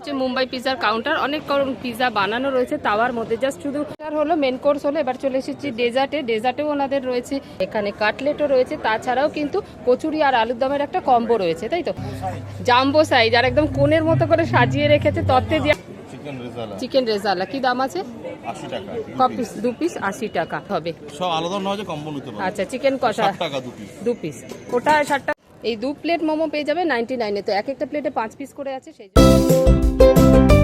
হচ্ছে মুম্বাই পিজার কাউন্টার। অনেক রকম পিজা বানানো রয়েছে তাওয়ার মধ্যে। জাস্ট শুধু আর হলো মেন কোর্স হলো। এবার চলে এসেছি ডেজার্টে ডেজার্টেও ওনাদের রয়েছে। এখানে কাটলেটও রয়েছে। তাছাড়াও কিন্তু কচুরি আর আলুর দমের একটা কম্বো রয়েছে তাই তো? জাম্বো সাইজ আর একদম কোণের মতো করে সাজিয়ে রেখেছে তত্ত্বে দিয়ে। চিকেন রেজালা কি দাম আছে? টাকা ক পিস দু পিস আশি টাকা। হবে। সব আলাদা নয় যে কম্বো নিতে আচ্ছা চিকেন কষা। টাকা দু পিস দু পিস ওটা ষাট টাকা এই দু প্লেট মোমো পেয়ে যাবে নাইনটি নাইনে তো এক একটা প্লেটে পাঁচ পিস করে আছে, সেই জন্য।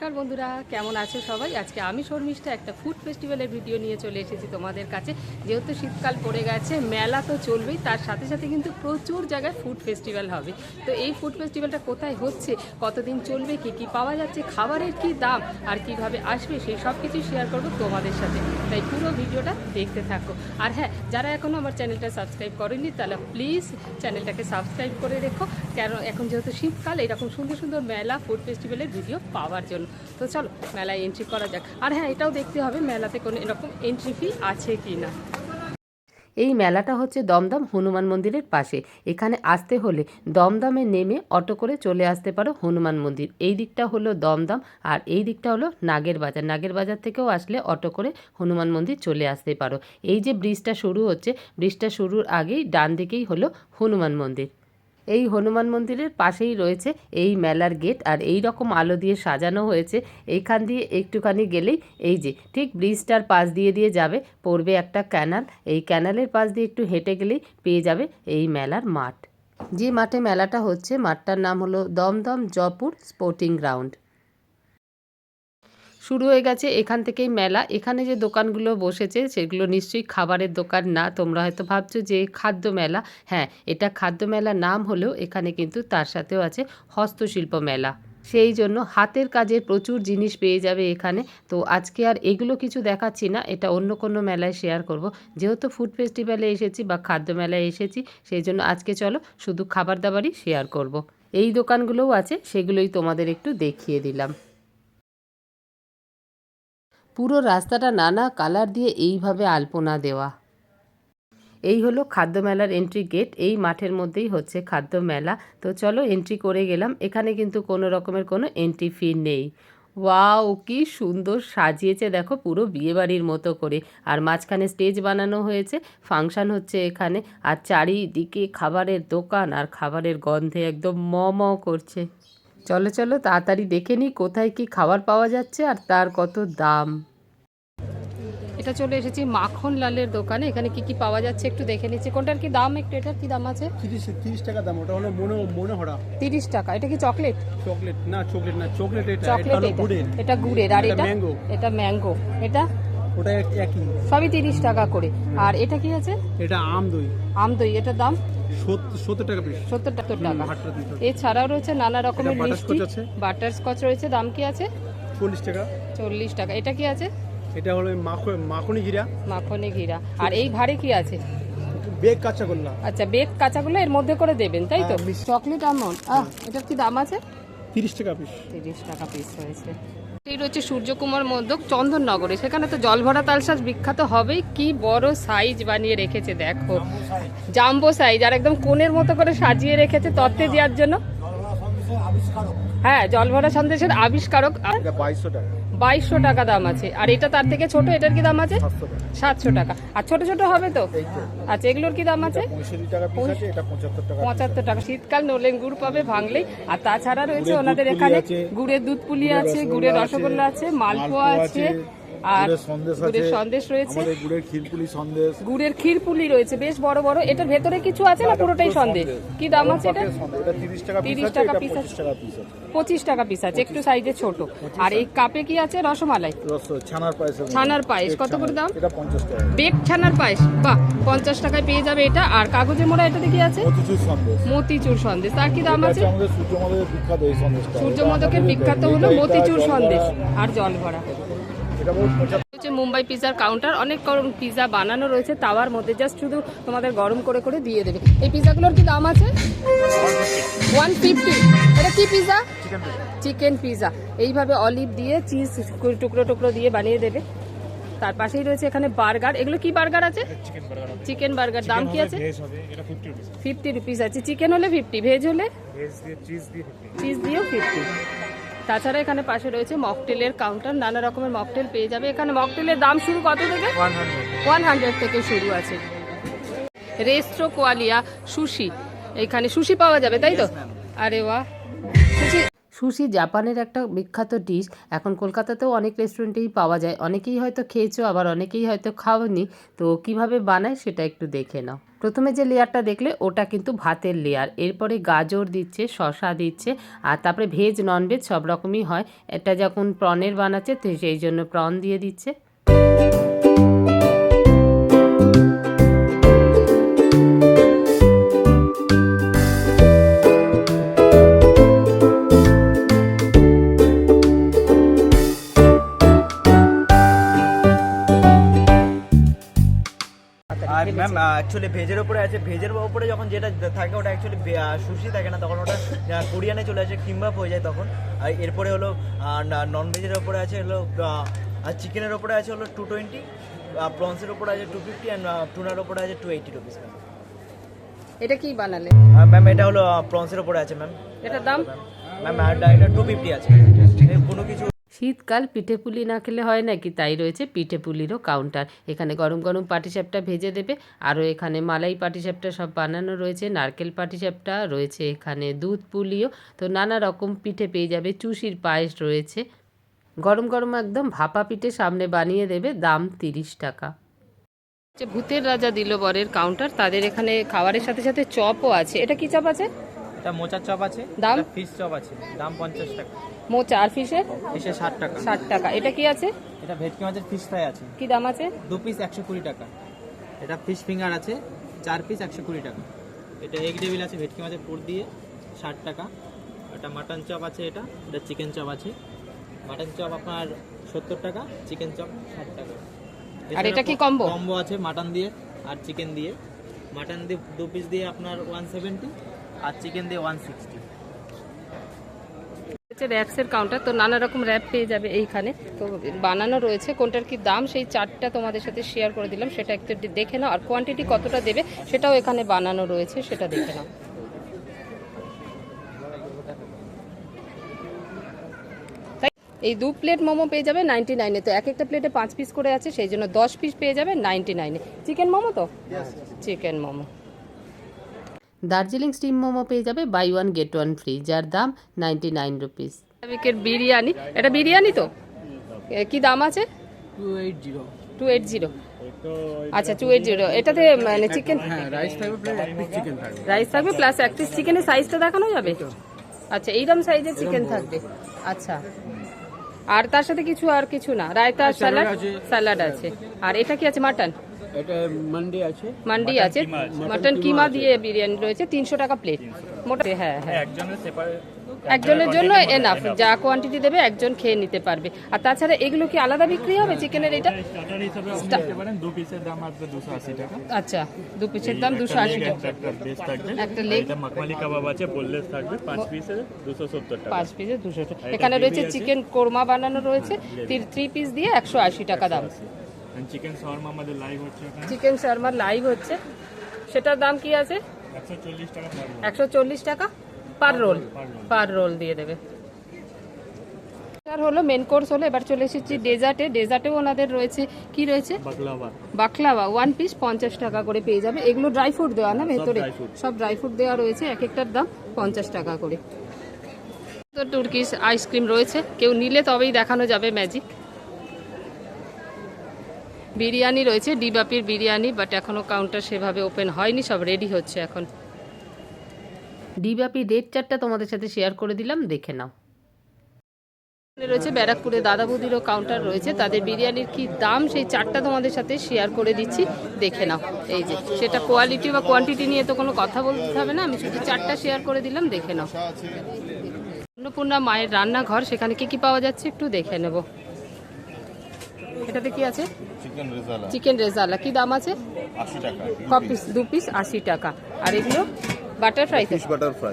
নমস্কার বন্ধুরা, কেমন আছো সবাই? আজকে আমি শর্মিষ্ঠা একটা ফুড ফেস্টিভ্যালের ভিডিও নিয়ে চলে এসেছি তোমাদের কাছে। যেহেতু শীতকাল পড়ে গেছে, মেলা তো চলবেই, তার সাথে সাথে কিন্তু প্রচুর জায়গায় ফুড ফেস্টিভ্যাল হবে। তো এই ফুড ফেস্টিভ্যালটা কোথায় হচ্ছে, কতদিন চলবে, কি কি পাওয়া যাচ্ছে, খাবারের কি দাম, আর কীভাবে আসবে, সেই সব কিছু শেয়ার করব তোমাদের সাথে। তাই পুরো ভিডিওটা দেখতে থাকো। আর হ্যাঁ যারা এখনও আমার চ্যানেলটা সাবস্ক্রাইব করেনি তাহলে প্লিজ চ্যানেলটাকে সাবস্ক্রাইব করে রেখো। কেন, এখন যেহেতু শীতকাল, এরকম সুন্দর সুন্দর মেলা ফুড ফেস্টিভ্যালের ভিডিও পাওয়ার জন্য। তো চলো, মেলায় এন্ট্রি করা যাক। আর হ্যাঁ এটাও দেখতে হবে মেলাতে কোনো এরকম এন্ট্রি ফি আছে কি না। এই মেলাটা হচ্ছে দমদম হনুমান মন্দিরের পাশে। এখানে আসতে হলে দমদমে নেমে অটো করে চলে আসতে পারো হনুমান মন্দির। এই দিকটা হলো দমদম আর এই দিকটা হলো নাগের বাজার। নাগের বাজার থেকেও আসলে অটো করে হনুমান মন্দির চলে আসতে পারো। এই যে ব্রিজটা শুরু হচ্ছে, ব্রিজটা শুরুর আগেই ডান দিকেই হলো হনুমান মন্দির। এই হনুমান মন্দিরের পাশেই রয়েছে এই মেলার গেট আর এই রকম আলো দিয়ে সাজানো হয়েছে। এইখান দিয়ে একটুখানি গেলেই এই যে, ঠিক ব্রিজটার পাশ দিয়ে দিয়ে যাবে, পড়বে একটা ক্যানাল। এই ক্যানালের পাশ দিয়ে একটু হেঁটে গেলেই পেয়ে যাবে এই মেলার মাঠ। যে মাঠে মেলাটা হচ্ছে, মাঠটার নাম হলো দমদম জয়পুর স্পোর্টিং গ্রাউন্ড। শুরু হয়ে গেছে এখান থেকেই মেলা। এখানে যে দোকানগুলো বসেছে, সেগুলো নিশ্চয়ই খাবারের দোকান না। তোমরা হয়তো ভাবছ যে খাদ্য মেলা। হ্যাঁ এটা খাদ্য মেলা নাম হলেও এখানে কিন্তু তার সাথেও আছে হস্তশিল্প মেলা। সেই জন্য হাতের কাজের প্রচুর জিনিস পেয়ে যাবে এখানে। তো আজকে আর এগুলো কিছু দেখাচ্ছি না, এটা অন্য কোনো মেলায় শেয়ার করব। যেহেতু ফুড ফেস্টিভ্যালে এসেছি বা খাদ্য মেলায় এসেছি, সেই জন্য আজকে চলো শুধু খাবার দাবারই শেয়ার করব। এই দোকানগুলোও আছে, সেগুলোই তোমাদের একটু দেখিয়ে দিলাম। পুরো রাস্তাটা নানা কালার দিয়ে এইভাবে আলপনা দেওয়া। এই হলো খাদ্য মেলার এন্ট্রি গেট এই মাঠের মধ্যেই হচ্ছে খাদ্য মেলা। তো চলো এন্ট্রি করে গেলাম। এখানে কিন্তু কোনো রকমের কোনো এন্ট্রি ফি নেই। ওয়াও, কি সুন্দর সাজিয়েছে। দেখো, পুরো বিয়েবাড়ির মতো করে। আর মাঝখানে স্টেজ বানানো হয়েছে। ফাংশন হচ্ছে এখানে। আর চারিদিকে খাবারের দোকান আর খাবারের গন্ধে একদম ম ম করছে। চলো চলো, তাড়াতাড়ি দেখে নিই কোথায় কি খাবার পাওয়া যাচ্ছে আর তার কত দাম। এটা চলে এসেছি মাখন লালের দোকানে। এখানে কি কি পাওয়া যাচ্ছে একটু দেখে নিচ্ছি। কোনটার কি দাম একটু? এটার কি দাম আছে? তিরিশ টাকা দাম। ওটা হলো মনে মনে টাকা। এটা কি চকলেট? চকলেট। না চকলেট না চকলেট এটা। চকলেট এটা। গুড়ের। এটা গুড়ের। আর এটা এটা? ম্যাঙ্গো। এটা ম্যাঙ্গো। এটা? ওটা একই। সবই তিরিশ টাকা করে। আর এটা কি আছে? এটা আম দই। আম দই। এটার দাম? সত্তর টাকা পিস। সত্তর এছাড়াও রয়েছে নানা রকমের মিষ্টি। butterscotch বাটার স্কচ রয়েছে। দাম কি আছে? চল্লিশ টাকা। চল্লিশ টাকা। এটা কি আছে? এটা হলো মাখন মাখনি ঘিরা। মাখনে ঘিরা। আর এই ভারে কি আছে? বেগ কাঁচা গোল্লা। আচ্ছা বেগ কাঁচাগুলো এর মধ্যে করে দেবেন তাই তো? হ্যাঁ, চকলেট আমন্ড আহ এটার কি দাম আছে? তিরিশ টাকা পিস তিরিশ টাকা পিস হয়েছে। এই রয়েছে সূর্যকুমার মোদক চন্দননগরে। সেখানে তো জল ভরা তালসাজ বিখ্যাত হবেই। কি বড় সাইজ বানিয়ে রেখেছে দেখো। জাম্বো সাইজ আর একদম কোণের মতো করে সাজিয়ে রেখেছে তত্ত্বে দেওয়ার জন্য। হ্যাঁ জল ভরা সন্দেশের আবিষ্কারক। বাইশশো টাকা। বাইশশো টাকা দাম আছে। আর এটা তার থেকে ছোট এটার কি দাম আছে? সাতশো টাকা। আর ছোট ছোট হবে তো? আচ্ছা এগুলোর কি দাম আছে? পঁচাত্তর টাকা শীতকাল নলেন গুড় পাবে ভাঙলেই। আর তাছাড়া রয়েছে ওনাদের এখানে গুড়ের দুধ পুলি আছে গুড়ের রসগোল্লা আছে মালপোয়া আছে, আর সন্দেশ গুড়ের সন্দেশ রয়েছে। গুড়ের ক্ষীরপুলি সন্দেশ। গুড়ের ক্ষীর রয়েছে বেশ বড় বড়। এটার ভেতরে কিছু আছে না পুরোটাই সন্দেশ? কি দাম আছে এটা? গরম পাকের সন্দেশ। এটা তিরিশ টাকা 30 টাকা টাকা পিস আছে। পঁচিশ টাকা পিস আছে একটু সাইজে ছোট। আর এই কাপে কি আছে? রসমালাই। ছানার পায়েস ছানার পায়েস, কত করে দাম? এটা পঞ্চাশ টাকা। বেক ছানার পায়েস। বাহ পঞ্চাশ টাকায় পেয়ে যাবে এটা। আর কাগজে মোড়া এটাতে কি আছে? মতিচুর সন্দেশ। তার কি দাম আছে? বিখ্যাত সূর্যমদকের বিখ্যাত হলো মতিচুর সন্দেশ। আর জল ভরা হচ্ছে মুম্বাই পিৎজার কাউন্টার। অনেক রকম পিৎজা বানানো রয়েছে তাওয়ার মধ্যে। জাস্ট শুধু তোমাদের গরম করে করে দিয়ে দেবে। এই পিৎজাগুলোর কি দাম আছে? ওয়ান ফিফটি এটা কি পিৎজা চিকেন পিৎজা এইভাবে অলিভ দিয়ে চিজ টুকরো টুকরো দিয়ে বানিয়ে দেবে। তার পাশেই রয়েছে এখানে বার্গার। এগুলো কি বার্গার আছে? চিকেন বার্গার দাম কি আছে? ফিফটি রুপিস আছে। চিকেন হলে ফিফটি ভেজ হলে? চিজ দিয়েও ফিফটি তাছাড়া এখানে পাশে রয়েছে মকটেলের কাউন্টার নানা রকমের মকটেল পেয়ে যাবে। এখানে মকটেলের দাম শুরু কত থেকে? ওয়ান হান্ড্রেড থেকে শুরু আছে। Restro Qualia sushi. এখানে সুশি পাওয়া যাবে তাই তো? আরে ওয়া সুশি সুশি জাপানের একটা বিখ্যাত ডিশ এখন কলকাতাতেও অনেক রেস্টুরেন্টেই পাওয়া যায়। অনেকেই হয়তো খেয়েছো আবার অনেকেই হয়তো খাওনি। তো কীভাবে বানায় সেটা একটু দেখে নাও। প্রথমে যে লেয়ারটা দেখলে, ওটা কিন্তু ভাতের লেয়ার। এরপরে গাজর দিচ্ছে শশা দিচ্ছে, আর তারপরে ভেজ, ননভেজ সব রকমই হয়। এটা যখন প্রনের বানাচ্ছে, তো সেই জন্য প্রন দিয়ে দিচ্ছে। ম্যাম অ্যাকচুয়ালি ভেজের ওপরে আছে ভেজের ওপরে যখন যেটা থাকে ওটা অ্যাকচুয়ালি সুশি থাকে না তখন ওটা কোরিয়ানে চলে আসে কিম্বাপ হয়ে যায় তখন। আর এরপরে হলো নন ভেজের ওপরে আছে হলো আর চিকেনের ওপরে আছে হলো টু টোয়েন্টি প্রনসের ওপরে আছে টু ফিফটি অ্যান্ড টুনার ওপরে আছে টু এইটি রুপিস ম্যাম এটা কি বানালে? ম্যাম এটা হলো প্রনসের ওপরে আছে ম্যাম এটার দাম? ম্যাম এটা টু ফিফটি আছে। কোনো কিছু শীতকাল, পিঠে পুলি না খেলে হয় নাকি? তাই রয়েছে পিঠে পুলিরও কাউন্টার এখানে গরম গরম পাটিসাপটা ভেজে দেবে। আরও এখানে মালাই পাটিসাপটা সব বানানো রয়েছে, নারকেল পাটিসাপটা রয়েছে, এখানে দুধ পুলিও। তো নানা রকম পিঠে পেয়ে যাবে, চুষির পায়েস রয়েছে। গরম গরম একদম ভাপা পিঠে সামনে বানিয়ে দেবে, দাম তিরিশ টাকা। যে ভূতের রাজা দিল বরের কাউন্টার তাদের এখানে খাবারের সাথে সাথে চপও আছে। এটা কি চপ আছে? এটা মোচার চপ আছে দাম? ফিশ চপ আছে দাম পঞ্চাশ টাকা। মোচা আর ফিশের ফিশে ষাট টাকা। ষাট টাকা। এটা কি আছে? এটা ভেটকি মাছের ফিশ ফ্রাই আছে। কি দাম আছে? দু পিস একশো কুড়ি টাকা। এটা ফিশ ফিঙ্গার আছে চার পিস একশো কুড়ি টাকা। এটা এগ ডেভিল আছে ভেটকি মাছের পুর দিয়ে ষাট টাকা। এটা মাটন চপ আছে এটা এটা চিকেন চপ আছে। মাটন চপ আপনার সত্তর টাকা চিকেন চপ ষাট টাকা। আর এটা কি combo? কম্বো আছে মাটন দিয়ে আর চিকেন দিয়ে। মাটন দিয়ে দু পিস দিয়ে আপনার ওয়ান সেভেন্টি আর চিকেন দিয়ে ওয়ান সিক্সটি হচ্ছে র্যাপসের কাউন্টার তো নানা রকম র্যাপ পেয়ে যাবে এইখানে। তো বানানো রয়েছে কোনটার কি দাম সেই চারটা তোমাদের সাথে শেয়ার করে দিলাম সেটা একটু দেখে নাও। আর কোয়ান্টিটি কতটা দেবে সেটাও এখানে বানানো রয়েছে সেটা দেখে নাও। তাই এই দু প্লেট মোমো পেয়ে যাবে নাইনটি নাইনে তো এক একটা প্লেটে পাঁচ পিস করে আছে সেই জন্য দশ পিস পেয়ে যাবে নাইনটি নাইনে চিকেন মোমো তো? চিকেন মোমো। দার্জিলিং স্টিম মোমো পেয়ে যাবে buy one get one free যার দাম নাইনটি নাইন রুপিস। বিরিয়ানি। এটা বিরিয়ানি তো? কি দাম আছে? Two eight zero. Two eight zero. আচ্ছা টু এইট জিরো। এটাতে মানে চিকেন রাইস থাকবে প্লেট এক পিস চিকেন থাকবে। রাইস থাকবে প্লাস এক পিস চিকেনের সাইজটা দেখানো যাবে? আচ্ছা এইরকম সাইজের চিকেন থাকবে। আচ্ছা। আর তার সাথে কিছু আর কিছু না? রায়তা স্যালাড স্যালাড আছে। আর এটা কি আছে মাটন এটা মান্ডি আছে। মান্ডি আছে। মাটন কিমা দিয়ে বিরিয়ানি রয়েছে তিনশো টাকা প্লেট মোটা হ্যাঁ হ্যাঁ। একজনের জন্য এনাফ যা কোয়ান্টিটি দেবে একজন খেয়ে নিতে পারবে। আর তাছাড়া এগুলো কি আলাদা বিক্রি হবে? চিকেনের এটা স্টার্টার হিসেবে আপনি নিতে পারেন দু পিসের দাম আসবে দুশো আশি টাকা। আচ্ছা দু পিসের দাম দুশো আশি টাকা। একটা বেস থাকবে। একটা লেগ মাখমালি কাবাব আছে বোনলেস থাকবে পাঁচ পিসে দুশো সত্তর টাকা। পাঁচ পিসে দুশো টাকা এখানে রয়েছে চিকেন কোরমা বানানো রয়েছে। থ্রি পিস দিয়ে একশো আশি টাকা দাম। চিকেন শর্মা আমাদের লাইভ হচ্ছে চিকেন শর্মার লাইভ হচ্ছে। সেটার দাম কি আছে? একশো চল্লিশ টাকা পার রোল পার রোল দিয়ে দেবে। আর হলো মেন কোর্স হলো এবার চলে এসেছি ডেজার্টে ডেজার্টেও ওনাদের রয়েছে কি রয়েছে? বাকলাওয়া ওয়ান পিস পঞ্চাশ টাকা করে পেয়ে যাবে। এগুলো ড্রাই ফ্রুট দেওয়া না ভেতরে? সব ড্রাই ফ্রুট দেওয়া রয়েছে। এক একটার দাম পঞ্চাশ টাকা করে। তো তুর্কিশ আইসক্রিম রয়েছে। কেউ নিলে তবেই দেখানো যাবে ম্যাজিক বিরিয়ানি রয়েছে ডিবাপির বিরিয়ানি বাট এখনও কাউন্টার সেভাবে ওপেন হয়নি, সব রেডি হচ্ছে এখন। ডিবাপি রেট চারটা তোমাদের সাথে শেয়ার করে দিলাম, দেখে নাও। রয়েছে ব্যারাকপুরে দাদা বৌদিরও কাউন্টার রয়েছে, তাদের বিরিয়ানির কি দাম সেই চারটা তোমাদের সাথে শেয়ার করে দিচ্ছি, দেখে নাও। এই যে, সেটা কোয়ালিটি বা কোয়ান্টিটি নিয়ে তো কোনো কথা বলতে হবে না, আমি শুধু চারটা শেয়ার করে দিলাম, দেখে নাও। অন্নপূর্ণা মায়ের রান্নাঘর, সেখানে কি কি পাওয়া যাচ্ছে একটু দেখে নেব। এটাতে কি আছে? চিকেন রেজালা চিকেন রেজালা কি দাম আছে? টাকা। ক পিস দু পিস আশি টাকা। আর এগুলো? বাটারফ্রাই ফিশ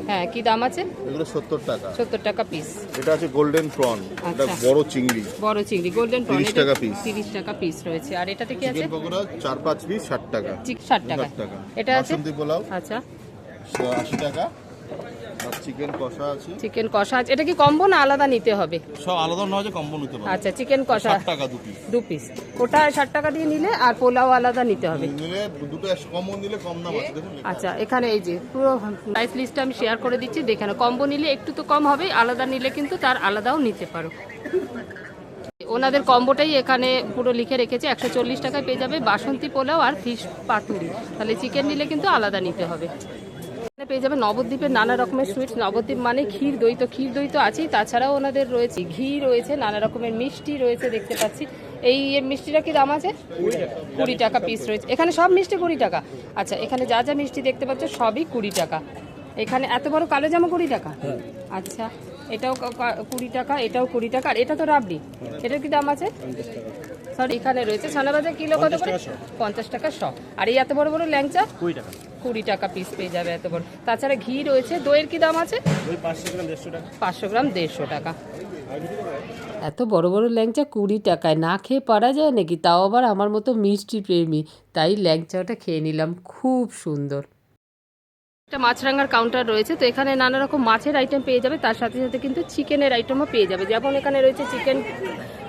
হ্যাঁ কি দাম আছে? এগুলো সত্তর টাকা। সত্তর টাকা পিস এটা আছে গোল্ডেন প্রন এটা আচ্ছা। বড় চিংড়ি। বড় চিংড়ি গোল্ডেন 30 টাকা piece। তিরিশ টাকা পিস রয়েছে। আর এটাতে কি আছে? চিকেন পকোড়া পিস ষাট টাকা। চিক ষাট টাকা। এটা আছে? বাসন্তী পোলাও আচ্ছা। টাকা। চিকেন কষা আছে। চিকেন কষা আছে। এটা কি কম্বো না আলাদা নিতে হবে? সব আলাদা নয় যে কম্বো নিতে পারবে আচ্ছা চিকেন কষা ষাট টাকা দু পিস দু পিস ওটা ষাট টাকা দিয়ে নিলে আর পোলাও আলাদা নিতে হবে। নিলে দুটো কম্বো নিলে কম দাম আছে দেখুন। আচ্ছা এখানে এই যে পুরো প্রাইস লিস্টটা আমি শেয়ার করে দিচ্ছি দেখে নাও। কম্বো নিলে একটু তো কম হবে আলাদা নিলে কিন্তু তার আলাদাও নিতে পারো। ওনাদের কম্বোটাই এখানে পুরো লিখে রেখেছে একশো চল্লিশ টাকায় পেয়ে যাবে বাসন্তী পোলাও আর ফিশ পাতুরি। তাহলে চিকেন নিলে কিন্তু আলাদা নিতে হবে। এখানে পেয়ে যাবে নবদ্বীপের নানা রকমের সুইটস নবদ্বীপ মানে ক্ষীর দই তো ক্ষীর দই তো আছেই। তাছাড়াও ওনাদের রয়েছে ঘি রয়েছে নানা রকমের মিষ্টি রয়েছে দেখতে পাচ্ছি। এই মিষ্টিটা কি দাম আছে? কুড়ি টাকা পিস রয়েছে। এখানে সব মিষ্টি কুড়ি টাকা। আচ্ছা এখানে যা যা মিষ্টি দেখতে পাচ্ছ সবই কুড়ি টাকা। এখানে এত বড় কালো জামা কুড়ি টাকা? আচ্ছা এটাও কুড়ি টাকা এটাও কুড়ি টাকা। আর এটা তো রাবড়ি। এটার কি দাম আছে? সরি এখানে রয়েছে। ছানা ভাজা কিলো কত করে? পঞ্চাশ টাকা শ আর এই এত বড় বড় ল্যাংচা? কুড়ি টাকা। কুড়ি টাকা পিস পেয়ে যাবে এত বড়। তাছাড়া ঘি রয়েছে দইয়ের কি দাম আছে? পাঁচশো গ্রাম দেড়শো টাকা। এত বড় বড় ল্যাংচা কুড়ি টাকায় না খেয়ে পারা যায় নাকি? তাও আবার আমার মতো মিষ্টি প্রেমী। তাই ল্যাংচাটা খেয়ে নিলাম খুব সুন্দর। একটা মাছরাঙার কাউন্টার রয়েছে তো এখানে নানা রকম মাছের আইটেম পেয়ে যাবে। তার সাথে সাথে কিন্তু চিকেনের আইটেমও পেয়ে যাবে। যেমন এখানে রয়েছে chicken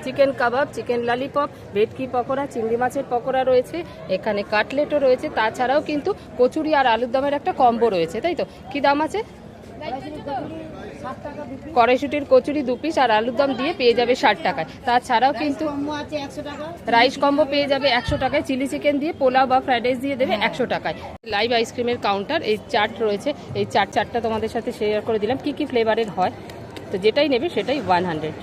chicken kebab chicken lollipop ভেটকি পকোড়া চিংড়ি মাছের পকোড়া রয়েছে এখানে কাটলেটও রয়েছে তাছাড়াও কিন্তু কচুরি আর আলুর দমের একটা কম্বো রয়েছে তাই তো? কি দাম আছে? কড়াইশুটির কচুরি দু পিস আর আলুর দম দিয়ে পেয়ে যাবে ষাট টাকায়। তাছাড়াও কিন্তু রাইস কম্বো পেয়ে যাবে একশো টাকায় চিলি চিকেন দিয়ে পোলাও বা ফ্রাইড রাইস দিয়ে দেবে একশো টাকায়। লাইভ আইসক্রিমের কাউন্টার এই চাট রয়েছে এই চাট চারটা তোমাদের সাথে শেয়ার করে দিলাম কি কি ফ্লেভারের হয়? তো যেটাই নেবে সেটাই ওয়ান হান্ড্রেড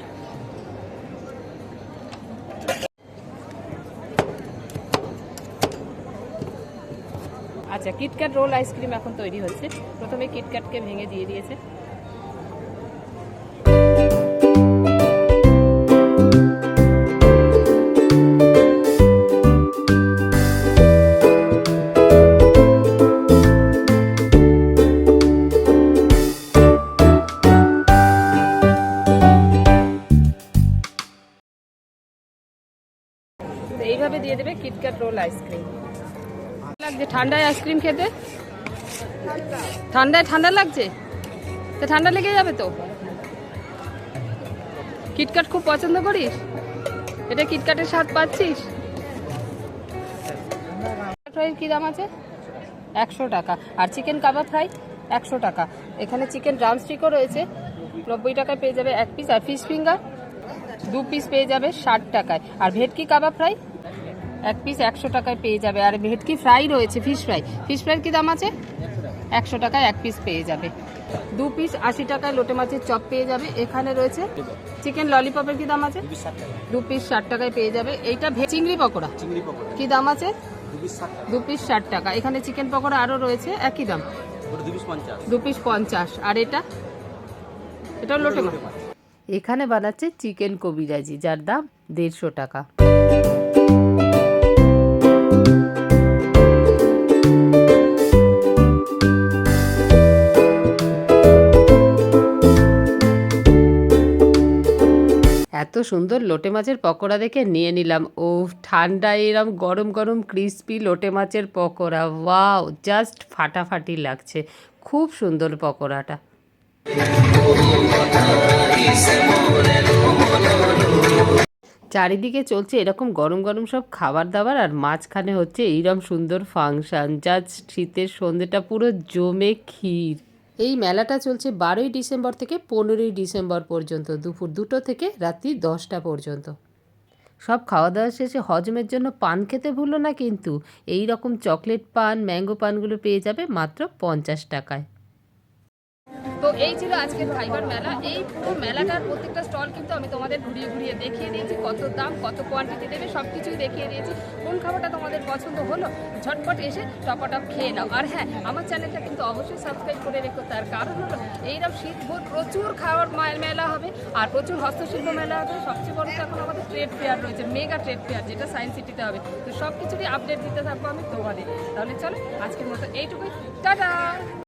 আচ্ছা কিটক্যাট রোল আইসক্রিম এখন তৈরি হচ্ছে। প্রথমে কিটক্যাটকে ভেঙে দিয়ে দিয়েছে। এইভাবে দিয়ে দেবে কিটক্যাট রোল আইসক্রিম লাগছে? ঠান্ডায় আইসক্রিম খেতে? ঠান্ডায় ঠান্ডা লাগছে? তো ঠান্ডা লেগে যাবে তো? কিটকাট খুব পছন্দ করিস? এটা কিটকাটের স্বাদ পাচ্ছিস? ফ্রাই কি দাম আছে? একশো টাকা। আর চিকেন কাবাব ফ্রাই একশো টাকা। এখানে চিকেন ড্রামস্টিকও রয়েছে। নব্বই টাকায় পেয়ে যাবে এক পিস আর ফিশ ফিঙ্গার দু পিস পেয়ে যাবে ষাট টাকায়। আর ভেটকি কাবাব ফ্রাই এক পিস একশো টাকায় পেয়ে যাবে। আর ভেটকি ফ্রাই রয়েছে ফিশ ফ্রাই ফিশ ফ্রাইয়ের কি দাম আছে? একশো টাকায় এক পিস পেয়ে যাবে। দু পিস আশি টাকায় লোটে মাছের চপ পেয়ে যাবে। এখানে রয়েছে চিকেন ললিপপের কি দাম আছে? দু পিস ষাট টাকায় পেয়ে যাবে। এইটা চিংড়ি পকোড়া। কি দাম আছে? দু পিস ষাট টাকা। এখানে চিকেন পকোড়া আরও রয়েছে একই দাম। দু পিস পঞ্চাশ। আর এটা? এটা লোটে মাছ। এখানে বানাচ্ছে চিকেন কবিরাজি যার দাম দেড়শো টাকা। এত সুন্দর লোটে মাছের পকোড়া দেখে নিয়ে নিলাম। ও ঠান্ডায় এরম গরম গরম ক্রিস্পি লোটে মাছের পকোড়া। ওয়াও জাস্ট ফাটাফাটি লাগছে। খুব সুন্দর পকোড়াটা। চারিদিকে চলছে এরকম গরম গরম সব খাবার দাবার আর মাঝখানে হচ্ছে এইরকম সুন্দর ফাংশন। যা শীতের সন্ধ্যেটা পুরো জমে ক্ষীর। এই মেলাটা চলছে বারোই ডিসেম্বর থেকে পনেরোই ডিসেম্বর পর্যন্ত, দুপুর দুটো থেকে রাত্রি দশটা পর্যন্ত। সব খাওয়া দাওয়া শেষে হজমের জন্য পান খেতে ভুলো না কিন্তু এই রকম চকলেট পান, ম্যাঙ্গো পানগুলো পেয়ে যাবে মাত্র পঞ্চাশ টাকায়। তো এই ছিল আজকের ফাইবার মেলা। এই পুরো মেলাটার প্রত্যেকটা স্টল কিন্তু আমি তোমাদের ঘুরিয়ে ঘুরিয়ে দেখিয়ে দিয়েছি, কত দাম, কত কোয়ান্টিটি দেবে সব কিছুই দেখিয়ে দিয়েছি। কোন খাবারটা তোমাদের পছন্দ হলো, ঝটপট এসে টপাটপ খেয়ে নাও। আর হ্যাঁ আমার চ্যানেলটা কিন্তু অবশ্যই সাবস্ক্রাইব করে রেখো, তার কারণ হলো এইরকম শীতভর প্রচুর খাওয়ার মেলা হবে, আর প্রচুর হস্তশিল্প মেলা হবে। সবচেয়ে বড় এখন আমাদের ট্রেড ফেয়ার রয়েছে মেগা ট্রেড ফেয়ার যেটা সায়েন্স সিটিতে হবে। তো সব কিছুরই আপডেট দিতে থাকব আমি তোমাদের। তাহলে চলো, আজকের মতো এইটুকুই। টাটা!